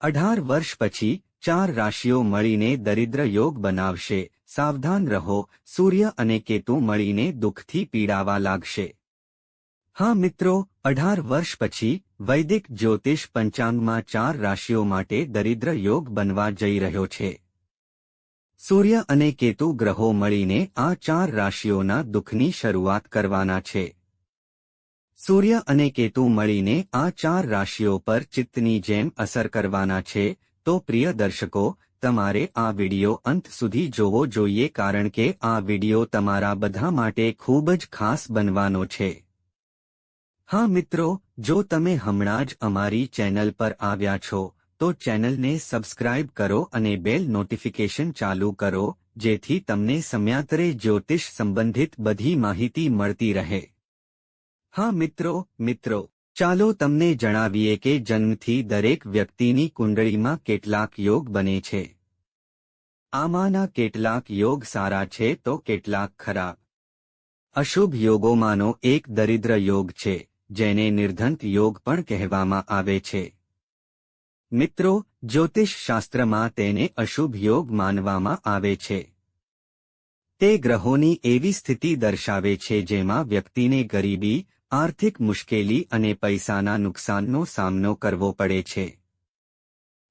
અઢાર વર્ષ પછી, ચાર રાશિઓ મળીને દરિદ્ર યોગ બનાવશે. સાવધાન રહો, સૂર્ય અને કેતુ મળીને દુઃખથી પીડાવા લાગશે. હા મિત્રો, અઢાર વર્ષ પછી, વૈદિક જ્યોતિષ પંચાંગમાં ચાર રાશિઓ માટે દરિદ્ર યોગ બનવા જઈ રહ્યો છે. સૂર્ય અને કેતુ ગ્રહો મળીને આ ચાર રાશિઓના દુઃખની શરૂઆત કરવાના છે. સૂર્ય અને કેતુ મળીને આ ચાર રાશિઓ પર ચિત્તની જેમ અસર કરવાના છે, તો પ્રિય દર્શકો, તમારે આ વિડિયો અંત સુધી જોવો જોઈએ કારણ કે આ વિડિયો તમારા બધા માટે ખૂબ જ ખાસ બનવાનો છે. હા મિત્રો, જો તમે હમણાં જ અમારી ચેનલ પર આવ્યા છો, તો ચેનલને સબસ્ક્રાઇબ કરો અને બેલ નોટિફિકેશન ચાલુ કરો, જેથી તમને સમયાંતરે જ્યોતિષ સંબંધિત બધી માહિતી મળતી રહે. હા મિત્રો મિત્રો, ચાલો તમને જણાવીએ કે જન્મથી દરેક વ્યક્તિની કુંડળીમાં કેટલાક યોગ બને છે. આમાંના કેટલાક યોગ સારા છે તો કેટલાક ખરાબ. અશુભ યોગોમાંનો એક દરિદ્ર યોગ છે, જેને નિર્ધંત યોગ પણ કહેવામાં આવે છે. મિત્રો જ્યોતિષ શાસ્ત્રમાં તેને અશુભ યોગ માનવામાં આવે છે. તે ગ્રહોની એવી સ્થિતિ દર્શાવે છે જેમાં વ્યક્તિને ગરીબી આર્થિક મુશ્કેલી અને પૈસાના નુકસાનનો સામનો કરવો પડે છે.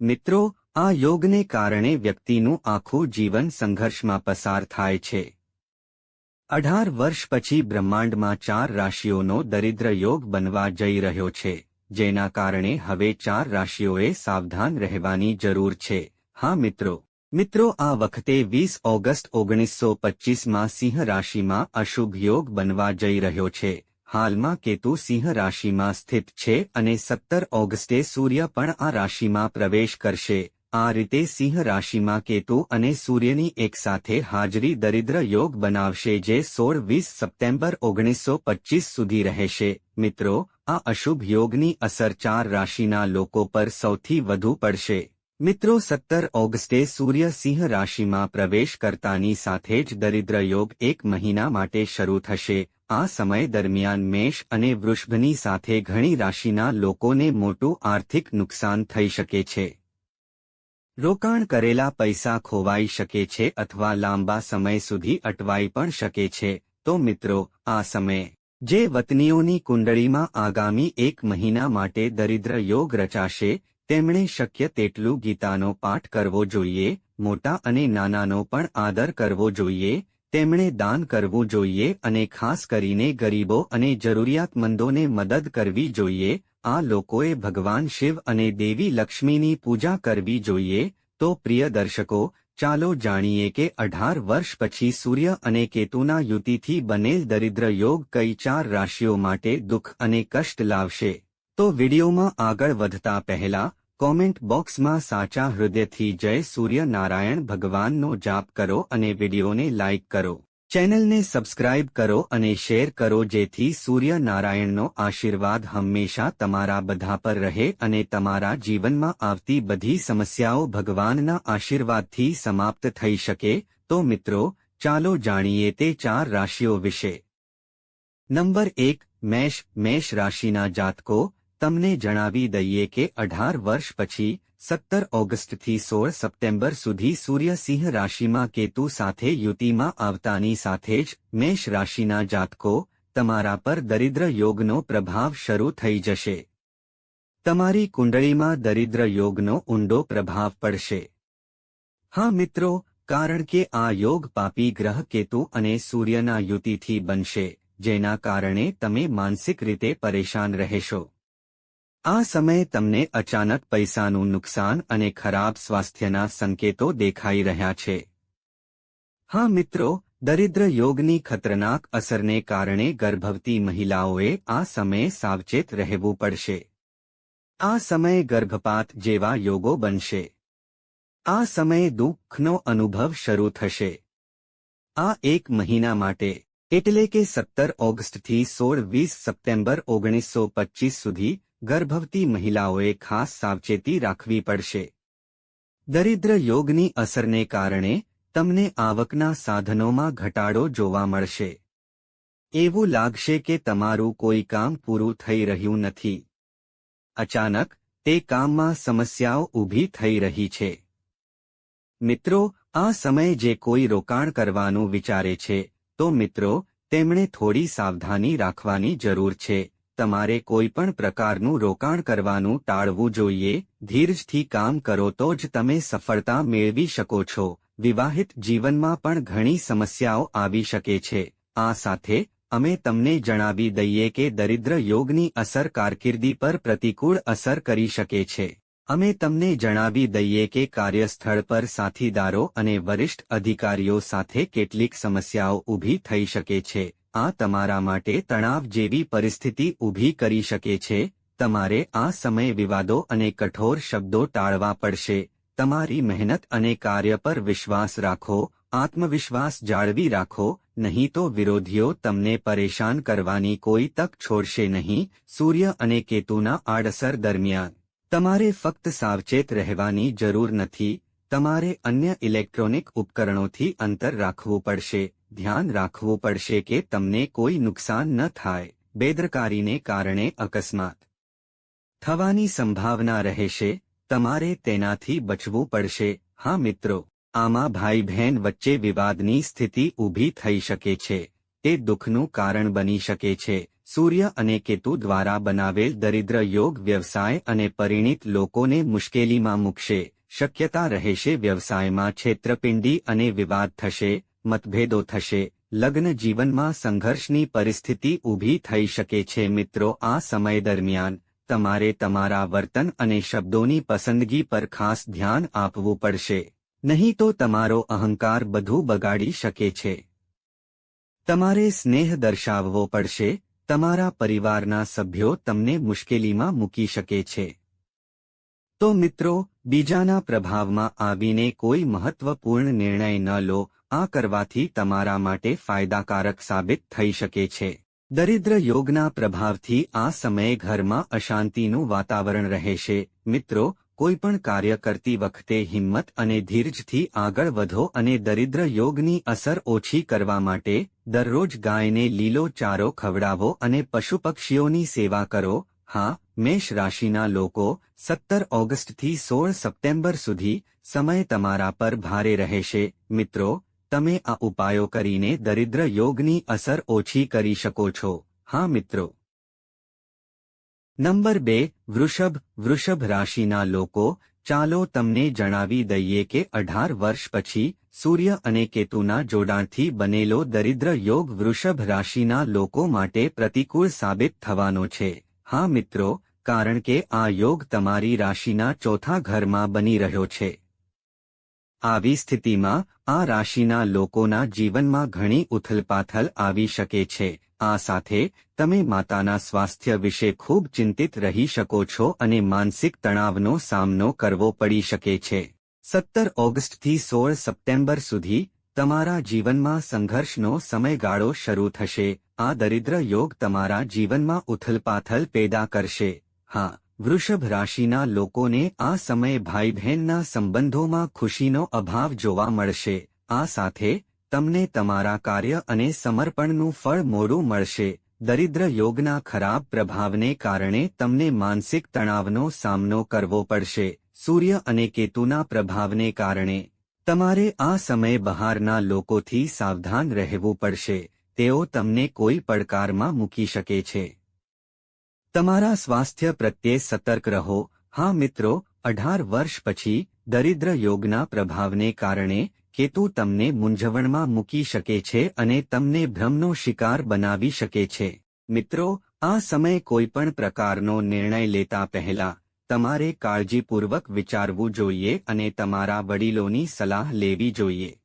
મિત્રો, આ યોગને કારણે વ્યક્તિનું આખું જીવન સંઘર્ષમાં પસાર થાય છે. અઢાર વર્ષ પછી બ્રહ્માંડમાં ચાર રાશિઓનો દરિદ્ર યોગ બનવા જઈ રહ્યો છે, જેના કારણે હવે ચાર રાશિઓએ સાવધાન રહેવાની જરૂર છે. હા, મિત્રો. મિત્રો, આ વખતે વીસ ઓગસ્ટ ઓગણીસો પચ્ચીસમાં સિંહ રાશિમાં અશુભ યોગ બનવા જઈ રહ્યો છે. હાલમાં કેતુ સિંહ રાશિમાં સ્થિત છે અને સત્તર ઓગસ્ટે સૂર્ય પણ આ રાશિમાં પ્રવેશ કરશે. આ રીતે સિંહ રાશિમાં કેતુ અને સૂર્યની એકસાથે હાજરી દરિદ્ર યોગ બનાવશે જે સોળ વીસ સપ્ટેમ્બર ઓગણીસો પચ્ચીસ સુધી રહેશે. મિત્રો, આ અશુભ યોગની અસર ચાર રાશિના લોકો પર સૌથી વધુ પડશે. મિત્રો, સત્તર ઓગસ્ટે સૂર્ય સિંહ રાશિમાં પ્રવેશ કરતાની સાથે જ દરિદ્ર યોગ એક મહિના માટે શરૂ થશે. આ સમય દરમિયાન મેષ અને વૃષભની સાથે ઘણી રાશિના લોકોને મોટું આર્થિક નુકસાન થઈ શકે છે. રોકાણ કરેલા પૈસા ખોવાઈ શકે છે અથવા લાંબા સમય સુધી અટવાઈ પણ શકે છે. તો મિત્રો, આ સમયે, જે વતનીઓની કુંડળીમાં આગામી એક મહિના માટે દરિદ્ર યોગ રચાશે, તેમણે શક્ય તેટલું ગીતાનો પાઠ કરવો જોઈએ, મોટા અને નાનાનો પણ આદર કરવો જોઈએ તેમણે દાન કરવું જોઈએ અને ખાસ કરીને ગરીબો અને જરૂરિયાતમંદોને મદદ કરવી જોઈએ. આ લોકોએ ભગવાન શિવ અને દેવી લક્ષ્મીની પૂજા કરવી જોઈએ. તો પ્રિય દર્શકો, ચાલો જાણીએ કે અઢાર વર્ષ પછી સૂર્ય અને કેતુના યુતિથી બનેલ દરિદ્ર યોગ કઈ ચાર રાશિઓ માટે દુઃખ અને કષ્ટ લાવશે? તો વિડીયોમાં આગળ વધતા પહેલા કોમેન્ટ બોક્સમાં સાચા હૃદયથી જય સૂર્યનારાયણ ભગવાનનો જાપ કરો અને વિડીયોને લાઇક કરો. ચેનલને સબસ્ક્રાઇબ કરો અને શેર કરો જેથી સૂર્યનારાયણનો આશીર્વાદ હંમેશા તમારા બધા પર રહે અને તમારા જીવનમાં આવતી બધી સમસ્યાઓ ભગવાનના આશીર્વાદથી સમાપ્ત થઈ શકે. તો મિત્રો, ચાલો જાણીએ તે ચાર રાશિઓ વિશે. નંબર એક, મેષ મેષ રાશિના જાતકો. તમને જણાવી દઈએ કે અઢાર વર્ષ પછી, સત્તર ઓગસ્ટથી સોળ સપ્ટેમ્બર સુધી સૂર્યસિંહ રાશિમાં કેતુ સાથે યુતિમાં આવતાની સાથે જ મેષ રાશિના જાતકો તમારા પર દરિદ્ર યોગનો પ્રભાવ શરૂ થઈ જશે. તમારી કુંડળીમાં દરિદ્ર યોગનો ઊંડો પ્રભાવ પડશે. હા મિત્રો, કારણ કે આ યોગ પાપી ગ્રહ કેતુ અને સૂર્યના યુતિથી બનશે, જેના કારણે તમે માનસિક રીતે પરેશાન રહેશો. આ સમયે તમને અચાનક પૈસાનું નુકસાન અને ખરાબ સ્વાસ્થ્યના સંકેતો દેખાઈ રહ્યા છે. હા મિત્રો, દરિદ્ર યોગની ખતરનાક અસરને કારણે ગર્ભવતી મહિલાઓએ આ સમયે સાવચેત રહેવું પડશે. આ સમયે ગર્ભપાત જેવા યોગો બનશે. આ સમયે દુઃખનો અનુભવ શરૂ થશે. આ એક મહિના માટે, એટલે કે સત્તર ઓગસ્ટથી સોળ વીસ સપ્ટેમ્બર ઓગણીસો પચ્ચીસ સુધી ગર્ભવતી મહિલાઓએ ખાસ સાવચેતી રાખવી પડશે. દરિદ્ર યોગની અસરને કારણે તમને આવકના સાધનોમાં ઘટાડો જોવા મળશે. એવું લાગશે કે તમારું કોઈ કામ પૂરું થઈ રહ્યું નથી. અચાનક, તે કામમાં સમસ્યાઓ ઊભી થઈ રહી છે. મિત્રો, આ સમયે જે કોઈ રોકાણ કરવાનું વિચારે છે, તો મિત્રો, તેમણે થોડી સાવધાની રાખવાની જરૂર છે. તમારે કોઈ પણ પ્રકારનું રોકાણ કરવાનું ટાળવું જોઈએ, ધીરજથી કામ કરો તો જ તમે સફળતા મેળવી શકો છો. વિવાહિત જીવનમાં પણ ઘણી સમસ્યાઓ આવી શકે છે. આ સાથે, અમે તમને જણાવી દઈએ કે દરિદ્ર યોગની અસર કારકિર્દી પર પ્રતિકૂળ અસર કરી શકે છે. અમે તમને જણાવી દઈએ કે કાર્યસ્થળ પર સાથીદારો અને વરિષ્ઠ અધિકારીઓ સાથે કેટલીક સમસ્યાઓ ઊભી થઈ શકે છે. આ તમારા માટે તણાવ જેવી પરિસ્થિતિ ઊભી કરી શકે છે. તમારે આ સમય વિવાદો અને કઠોર શબ્દો ટાળવા પડશે. તમારી મહેનત અને કાર્ય પર વિશ્વાસ રાખો, આત્મવિશ્વાસ જાળવી રાખો, નહીં તો વિરોધીઓ તમને પરેશાન કરવાની કોઈ તક છોડશે નહીં. સૂર્ય અને કેતુના આડઅસર દરમિયાન, તમારે ફક્ત સાવચેત રહેવાની જરૂર નથી. તમારે અન્ય ઇલેક્ટ્રોનિક ઉપકરણોથી અંતર રાખવું પડશે. ધ્યાન રાખવું પડશે કે તમને કોઈ નુકસાન ન થાય, બેદરકારીને કારણે અકસ્માત. થવાની સંભાવના રહેશે, તમારે તેનાથી બચવું પડશે. હા મિત્રો, આમાં ભાઈ બહેન વચ્ચે વિવાદની સ્થિતિ ઊભી થઈ શકે છે. તે દુઃખનું કારણ બની શકે છે. સૂર્ય અને કેતુ દ્વારા બનાવેલ દરિદ્ર યોગ વ્યવસાય અને પરિણિત લોકોને મુશ્કેલીમાં મૂકશે. શક્યતા રહેશે વ્યવસાયમાં છેતરપિંડી અને વિવાદ થશે. મતભેદો થશે. લગ્ન જીવનમાં સંઘર્ષની પરિસ્થિતિ ઊભી થઈ શકે છે મિત્રો આ સમય દરમિયાન. તમારે તમારા વર્તન અને શબ્દોની પસંદગી પર ખાસ ધ્યાન આપવું પડશે. નહીં તો તમારો અહંકાર બધું બગાડી શકે છે. તમારે સ્નેહ દર્શાવવો પડશે. તમારા પરિવારના સભ્યો તમને મુશ્કેલીમાં મૂકી શકે છે. તો મિત્રો, બીજાના પ્રભાવમાં આવીને કોઈ મહત્વપૂર્ણ નિર્ણય ન લો. આ કરવાથી તમારા માટે ફાયદાકારક સાબિત થઈ શકે છે. દરિદ્ર યોગના પ્રભાવથી આ સમયે ઘરમાં અશાંતિનું વાતાવરણ રહેશે મિત્રો કોઈપણ કાર્ય કરતી વખતે હિંમત અને ધીરજથી આગળ વધો અને દરિદ્ર યોગની અસર ઓછી કરવા માટે દરરોજ ગાયને લીલો ચારો ખવડાવો અને પશુ પક્ષીઓની સેવા કરો. હા, મેષ રાશિના લોકો સત્તર ઓગસ્ટથી સોળ સપ્ટેમ્બર સુધી સમય તમારા પર ભારે રહેશે. મિત્રો તમે આ ઉપાયો કરીને દરિદ્ર યોગની અસર ઓછી કરી શકો છો. હા, મિત્રો. નંબર બે, વૃષભ. વૃષભ રાશિના લોકો, ચાલો તમને જણાવી દઈએ કે અઢાર વર્ષ પછી સૂર્ય અને કેતુના જોડાણથી બનેલો દરિદ્ર યોગ વૃષભ રાશિના લોકો માટે પ્રતિકૂળ સાબિત થવાનો છે. હા, મિત્રો, કારણ કે આ યોગ તમારી રાશિના ચોથા ઘરમાં બની રહ્યો છે. આવી સ્થિતિમાં, આ રાશિના લોકોના જીવનમાં ઘણી ઉથલપાથલ આવી શકે છે. આ સાથે, તમે માતાના સ્વાસ્થ્ય વિશે ખૂબ ચિંતિત રહી શકો છો અને માનસિક તણાવનો સામનો કરવો પડી શકે છે. સત્તર ઓગસ્ટથી સોળ સપ્ટેમ્બર સુધી, તમારા જીવનમાં સંઘર્ષનો સમયગાળો શરૂ થશે. આ દરિદ્ર યોગ તમારા જીવનમાં ઉથલપાથલ પેદા કરશે. હા વૃષભ રાશિના લોકોને આ સમયે ભાઈ બહેનના સંબંધોમાં ખુશીનો અભાવ જોવા મળશે. આ સાથે તમને તમારા કાર્ય અને સમર્પણનું ફળ મોડું મળશે. દરિદ્ર યોગના ખરાબ પ્રભાવને કારણે તમને માનસિક તણાવનો સામનો કરવો પડશે. સૂર્ય અને કેતુના પ્રભાવને કારણે તમારે આ સમયે બહારના લોકોથી સાવધાન રહેવું પડશે. તેઓ તમને કોઈ પડકારમાં મૂકી શકે છે. તમારા સ્વાસ્થ્ય પ્રત્યે સતર્ક રહો. હા મિત્રો, અઢાર વર્ષ પછી દરિદ્ર યોગના પ્રભાવને કારણે કેતુ તમને મૂંઝવણમાં મૂકી શકે છે અને તમને ભ્રમનો શિકાર બનાવી શકે છે. મિત્રો, આ સમય કોઈપણ પ્રકારનો નિર્ણય લેતા પહેલા તમારે કાળજીપૂર્વક વિચારવું જોઈએ અને તમારા વડીલોની સલાહ લેવી જોઈએ.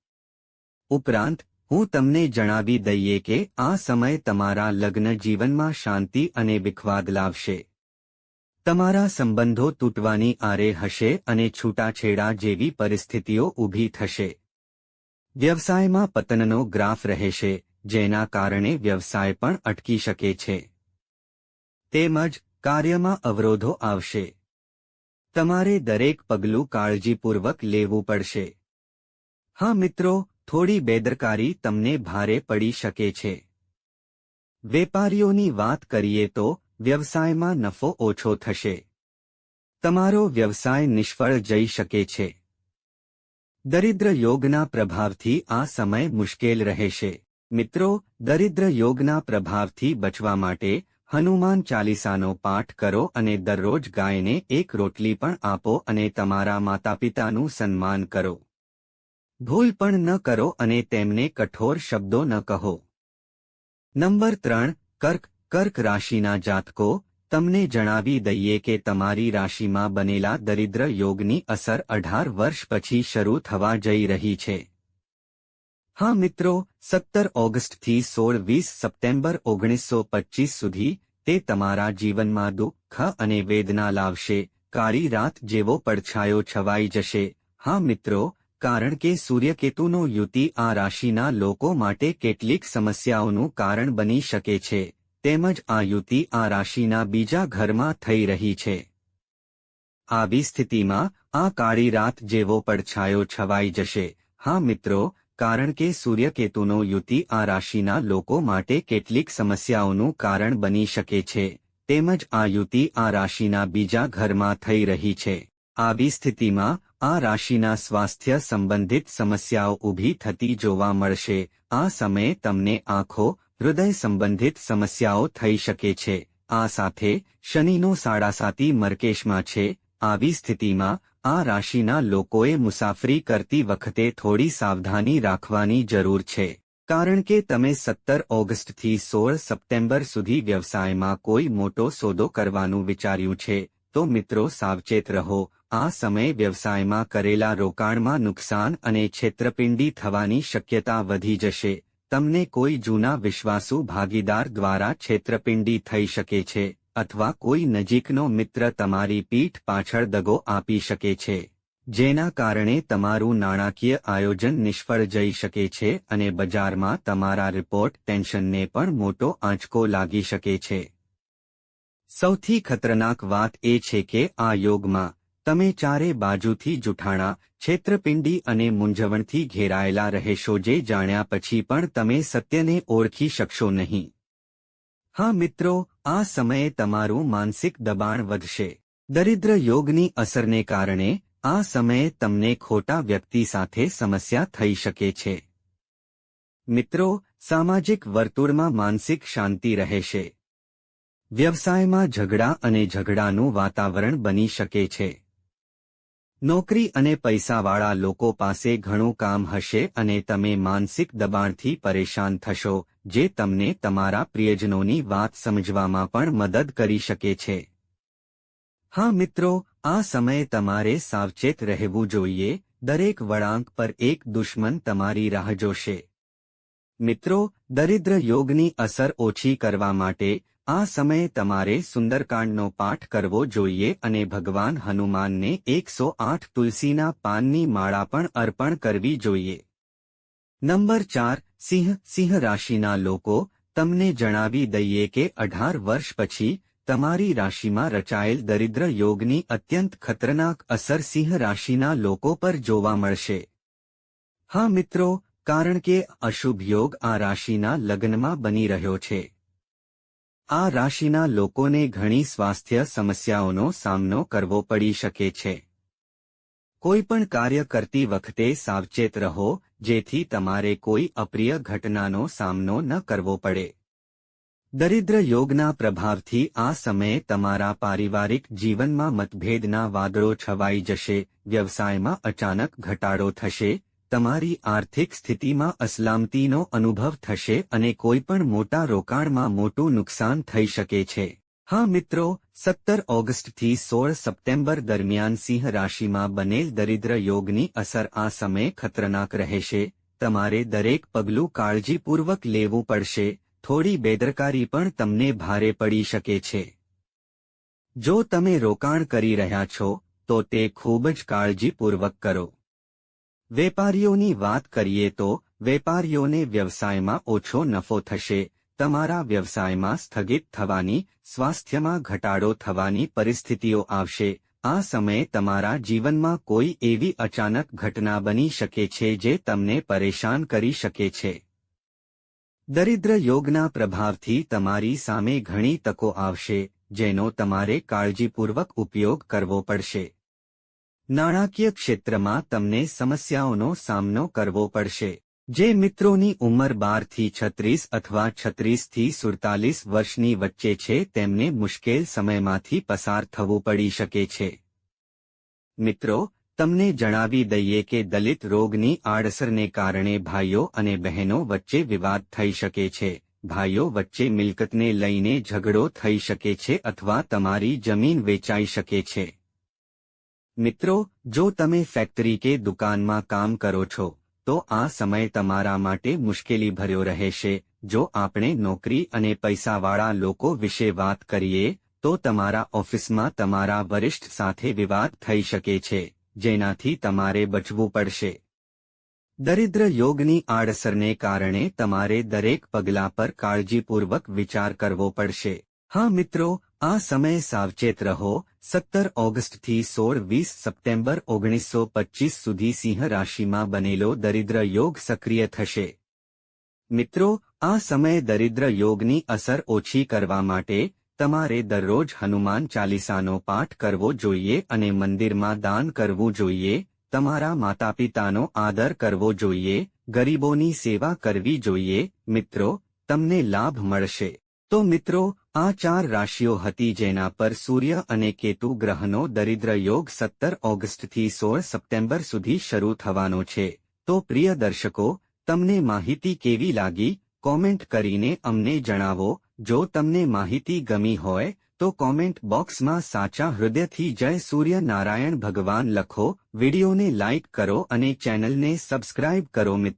ઉપરાંત હું તમને જણાવી દઈએ કે આ સમય તમારા લગ્ન જીવનમાં શાંતિ અને વિખવાદ લાવશે. તમારા સંબંધો તૂટવાની આરે હશે અને છૂટાછેડા જેવી પરિસ્થિતિઓ ઊભી થશે. વ્યવસાયમાં પતનનો ગ્રાફ રહેશે, જેના કારણે વ્યવસાય પણ અટકી શકે છે. તેમજ કાર્યમાં અવરોધો આવશે. તમારે દરેક પગલું કાળજીપૂર્વક લેવું પડશે. હા મિત્રો થોડી બેદરકારી તમને ભારે પડી શકે છે. વેપારીઓની વાત કરીએ તો, વ્યવસાયમાં નફો ઓછો થશે. તમારો વ્યવસાય નિષ્ફળ જઈ શકે છે. દરિદ્ર યોગના પ્રભાવથી આ સમય મુશ્કેલ રહેશે. મિત્રો, દરિદ્ર યોગના પ્રભાવથી બચવા માટે હનુમાન ચાલીસાનો પાઠ કરો અને દરરોજ ગાયને એક રોટલી પણ આપો અને તમારા માતાપિતાનું સન્માન કરો. ભૂલ પણ ન કરો અને તેમને કઠોર શબ્દો ન કહો. નંબર ત્રણ, કર્ક કર્ક રાશિના જાતકો, તમને જણાવી દઈએ કે તમારી રાશિમાં બનેલા દરિદ્ર યોગની અસર અઢાર વર્ષ પછી શરૂ થવા જઈ રહી છે. હા મિત્રો, સત્તર ઓગસ્ટથી સોળ વીસ સપ્ટેમ્બર ઓગણીસો પચ્ચીસ સુધી તે તમારા જીવનમાં દુઃખ અને વેદના લાવશે. કાળી રાત જેવો પડછાયો છવાઈ જશે. હા મિત્રો કારણ કે સૂર્યકેતુનો યુતિ આ રાશિના લોકો માટે કેટલીક સમસ્યાઓનું કારણ બની શકે છે, તેમજ આ યુતિ આ રાશિના બીજા ઘરમાં થઈ રહી છે. આવી સ્થિતિમાં, આ કાળી રાત જેવો પડછાયો છવાઈ જશે. હા મિત્રો, કારણ કે સૂર્યકેતુનો યુતિ આ રાશિના લોકો માટે કેટલીક સમસ્યાઓનું કારણ બની શકે છે, તેમજ આ યુતિ આ રાશિના બીજા ઘરમાં થઈ રહી છે. આવી સ્થિતિમાં આ રાશિના સ્વાસ્થ્ય સંબંધિત સમસ્યાઓ ઊભી થતી જોવા મળશે. આ સમયે તમને આંખો, હૃદય સંબંધિત સમસ્યાઓ થઈ શકે છે. આ સાથે શનિનો સાડાસાતી મરકેશમાં છે. આવી સ્થિતિમાં આ રાશિના લોકોએ મુસાફરી કરતી વખતે થોડી સાવધાની રાખવાની જરૂર છે. કારણ કે તમે સત્તર ઓગસ્ટથી સોળ સપ્ટેમ્બર સુધી વ્યવસાયમાં કોઈ મોટો સોદો કરવાનું વિચાર્યું છે, તો મિત્રો સાવચેત રહો. આ સમયે વ્યવસાયમાં કરેલા રોકાણમાં નુકસાન અને છેતરપિંડી થવાની શક્યતા વધી જશે. તમને કોઈ જૂના વિશ્વાસુ ભાગીદાર દ્વારા છેતરપિંડી થઈ શકે છે, અથવા કોઈ નજીકનો મિત્ર તમારી પીઠ પાછળ દગો આપી શકે છે, જેના કારણે તમારું નાણાકીય આયોજન નિષ્ફળ જઈ શકે છે અને બજારમાં તમારા રિપોર્ટ ટેન્શનને પણ મોટો આંચકો લાગી શકે છે. સૌથી ખતરનાક વાત એ છે કે આ યોગમાં તમે ચારે બાજુથી જુઠાણા, છેત્રપિંડી અને મૂંઝવણથી ઘેરાયેલા રહેશો જે જાણ્યા પછી પણ તમે સત્યને ઓળખી શકશો નહીં. હા મિત્રો, આ સમયે તમારું માનસિક દબાણ વધશે. દરિદ્ર યોગની અસરને કારણે આ સમયે તમને ખોટા વ્યક્તિ સાથે સમસ્યા થઈ શકે છે. મિત્રો, સામાજિક વર્તુળમાં માનસિક શાંતિ રહેશે. વ્યવસાયમાં ઝઘડા અને ઝઘડાનું વાતાવરણ બની શકે છે. નોકરી અને પૈસાવાળા લોકો પાસે ઘણું કામ હશે અને તમે માનસિક દબાણથી પરેશાન થશો, જે તમને તમારા પ્રિયજનોની વાત સમજવામાં પણ મદદ કરી શકે છે. હા મિત્રો, આ સમયે તમારે સાવચેત રહેવું જોઈએ, દરેક વળાંક પર એક દુશ્મન તમારી રાહ જોશે. મિત્રો, દરિદ્ર યોગની અસર ઓછી કરવા માટે આ સમયે તમારે સુંદરકાંડનો પાઠ કરવો જોઈએ અને ભગવાન હનુમાનને એકસો આઠ તુલસીના પાનની માળા પણ અર્પણ કરવી જોઈએ. નંબર ચાર, સિંહ સિંહ રાશિના લોકો, તમને જણાવી દઈએ કે અઢાર વર્ષ પછી તમારી રાશિમાં રચાયેલ દરિદ્ર યોગની અત્યંત ખતરનાક અસર સિંહ રાશિના લોકો પર જોવા મળશે. હા મિત્રો, કારણ કે અશુભ યોગ આ રાશિના લગ્નમાં બની રહ્યો છે. આ રાશિના લોકોને ઘણી સ્વાસ્થ્ય સમસ્યાઓનો સામનો કરવો પડી શકે છે. કોઈપણ કાર્ય કરતી વખતે સાવચેત રહો, જેથી તમારે કોઈ અપ્રિય ઘટનાનો સામનો ન કરવો પડે. દરિદ્ર યોગના પ્રભાવથી આ સમયે તમારા પારિવારિક જીવનમાં મતભેદના વાદળો છવાઈ જશે, વ્યવસાયમાં અચાનક ઘટાડો થશે તમારી આર્થિક સ્થિતિમાં અસલામતીનો અનુભવ થશે અને કોઈપણ મોટા રોકાણમાં મોટું નુકસાન થઈ શકે છે. હા મિત્રો, સત્તર ઓગસ્ટથી સોળ સપ્ટેમ્બર દરમિયાન સિંહ રાશિમાં બનેલ દરિદ્ર યોગની અસર આ સમયે ખતરનાક રહેશે. તમારે દરેક પગલું કાળજીપૂર્વક લેવું પડશે. થોડી બેદરકારી પણ તમને ભારે પડી શકે છે. જો તમે રોકાણ કરી રહ્યા છો, તો તે ખૂબ જ કાળજીપૂર્વક કરો. વેપારીઓની વાત કરીએ તો, વેપારીઓને વ્યવસાયમાં ઓછો નફો થશે, તમારા વ્યવસાયમાં સ્થગિત થવાની, સ્વાસ્થ્યમાં ઘટાડો થવાની પરિસ્થિતિઓ આવશે, આ સમયે તમારા જીવનમાં કોઈ એવી અચાનક ઘટના બની શકે છે જે તમને પરેશાન કરી શકે છે. દરિદ્ર યોગના પ્રભાવથી તમારી સામે ઘણી તકો આવશે, જેનો તમારે કાળજીપૂર્વક ઉપયોગ કરવો પડશે. નાણાકીય ક્ષેત્રમાં તમને સમસ્યાઓનો સામનો કરવો પડશે. જે મિત્રોની ઉંમર બારથી છત્રીસ અથવા છત્રીસથી સુડતાલીસ વર્ષની વચ્ચે છે, તેમને મુશ્કેલ સમયમાંથી પસાર થવું પડી શકે છે. મિત્રો, તમને જણાવી દઈએ કે દલિત રોગની આડઅસરને કારણે ભાઈઓ અને બહેનો વચ્ચે વિવાદ થઈ શકે છે. ભાઈઓ વચ્ચે મિલકતને લઈને ઝઘડો થઈ શકે છે અથવા તમારી જમીન વેચાઈ શકે છે. મિત્રો, જો તમે ફેક્ટરી કે દુકાનમાં કામ કરો છો, તો આ સમય તમારા માટે મુશ્કેલી ભર્યો રહેશે. જો આપણે નોકરી અને પૈસાવાળા લોકો વિશે વાત કરીએ, તો તમારા ઓફિસમાં તમારા વરિષ્ઠ સાથે વિવાદ થઈ શકે છે, જેનાથી તમારે બચવું પડશે. દરિદ્ર યોગની આડઅસરને કારણે તમારે દરેક પગલા પર કાળજીપૂર્વક વિચાર કરવો પડશે. હા મિત્રો આ સમયે સાવચેત રહો, સત્તર ઓગસ્ટથી સોળ વીસ સપ્ટેમ્બર ઓગણીસો પચીસ સુધી સિંહ રાશિમાં બનેલો દરિદ્ર યોગ સક્રિય થશે. મિત્રો, આ સમયે દરિદ્ર યોગની અસર ઓછી કરવા માટે તમારે દરરોજ હનુમાન ચાલીસાનો પાઠ કરવો જોઈએ અને મંદિરમાં દાન કરવું જોઈએ, તમારા માતાપિતાનો આદર કરવો જોઈએ, ગરીબોની સેવા કરવી જોઈએ, મિત્રો, તમને લાભ મળશે. તો મિત્રો આ ચાર રાશિઓ હતી જેના પર સૂર્ય અને કેતુ ગ્રહનો દરિદ્ર યોગ સત્તર ઓગસ્ટથી સોળ સપ્ટેમ્બર સુધી શરૂ થવાનો છે. તો પ્રિય દર્શકો, તમને માહિતી કેવી લાગી? કોમેન્ટ કરીને અમને જણાવો. જો તમને માહિતી ગમી હોય, તો કોમેન્ટ બોક્સમાં સાચા હૃદયથી જય સૂર્ય નારાયણ ભગવાન લખો, વિડીયોને લાઇક કરો અને ચેનલને સબસ્ક્રાઇબ કરો મિત્રો.